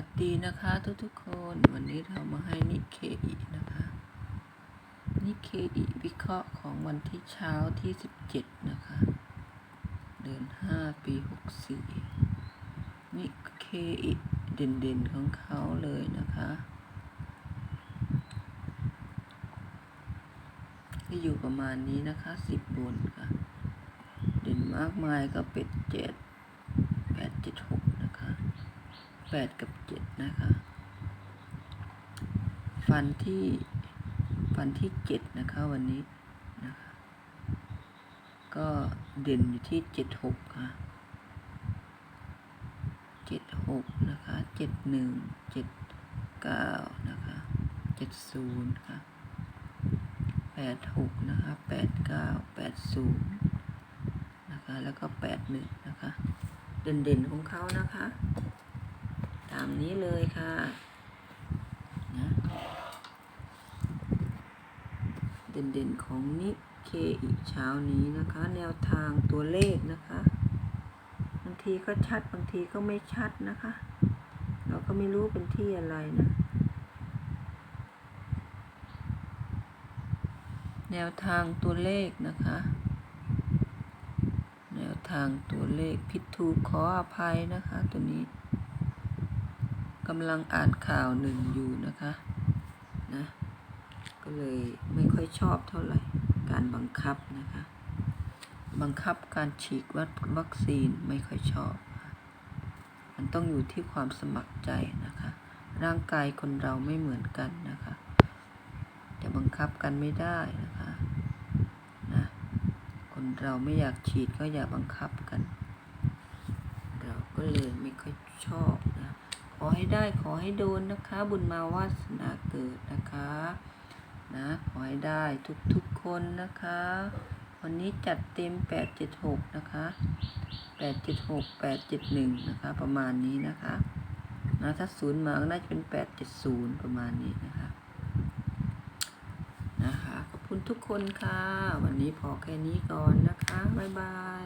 วัสดีนะคะทุกๆคนวันนี้เรามาให้นิเคอีนะคะนิเคอีวิเคราะห์ของวันที่เช้าที่ 17 นะคะ เดือน 5 ปี 64นิเคอีเด่นๆของเขาเลยนะคะก็อยู่ประมาณนี้นะคะ 10 บนค่ะ เด่นมากมายก็เป็ดเจ็ดแปดเจ็ดหกนะคะ แปดกับเจ็ดนะคะ ฟันที่ฟันที่เจ็ดนะคะวันนี้นะคะก็เด่นอยู่ที่เจ็ดหกค่ะเจ็ดหกนะคะเจ็ดหนึ่งเจ็ดเก้านะคะเจ็ดศูนย์ค่ะแปดหกนะคะแปดเก้าแปดศูนย์นะคะแล้วก็แปดหนึ่งนะคะ เด่นๆของเขานะคะามนี้เลยค่ะนะเด่นๆของนิเคอีเช้านี้นะคะ แนวทางตัวเลขนะคะ บางทีก็ชัดบางทีก็ไม่ชัดนะคะ เราก็ไม่รู้เป็นที่อะไรนะแนวทางตัวเลขนะคะ แนวทางตัวเลขผิดถูกขออภัยนะคะตัวนี้ กำลังอ่านข่าวหนึ่งอยู่นะคะนะก็เลยไม่ค่อยชอบเท่าไหร่การบังคับนะคะ บังคับการฉีดวัควัคซีนไม่ค่อยชอบ มันต้องอยู่ที่ความสมัครใจนะคะ ร่างกายคนเราไม่เหมือนกันนะคะ จะบังคับกันไม่ได้นะคะนะคนเราไม่อยากฉีดก็อย่าบังคับกัน เราก็เลยไม่ค่อยชอบ อให้ได้ขอให้โดนนะคะ บุญมาวาสนาเกิดนะคะนะขอให้ได้ทุกทุกๆคนนะคะ วันนี้จัดเต็ม 876 นะคะ 876 871 นะคะ ประมาณนี้นะคะนะถ้าศูนย์มาก็น่าจะเป็น 870 ประมาณนี้นะคะนะคะขอบคุณทุกคนค่ะ วันนี้พอแค่นี้ก่อนนะคะ บ๊ายบาย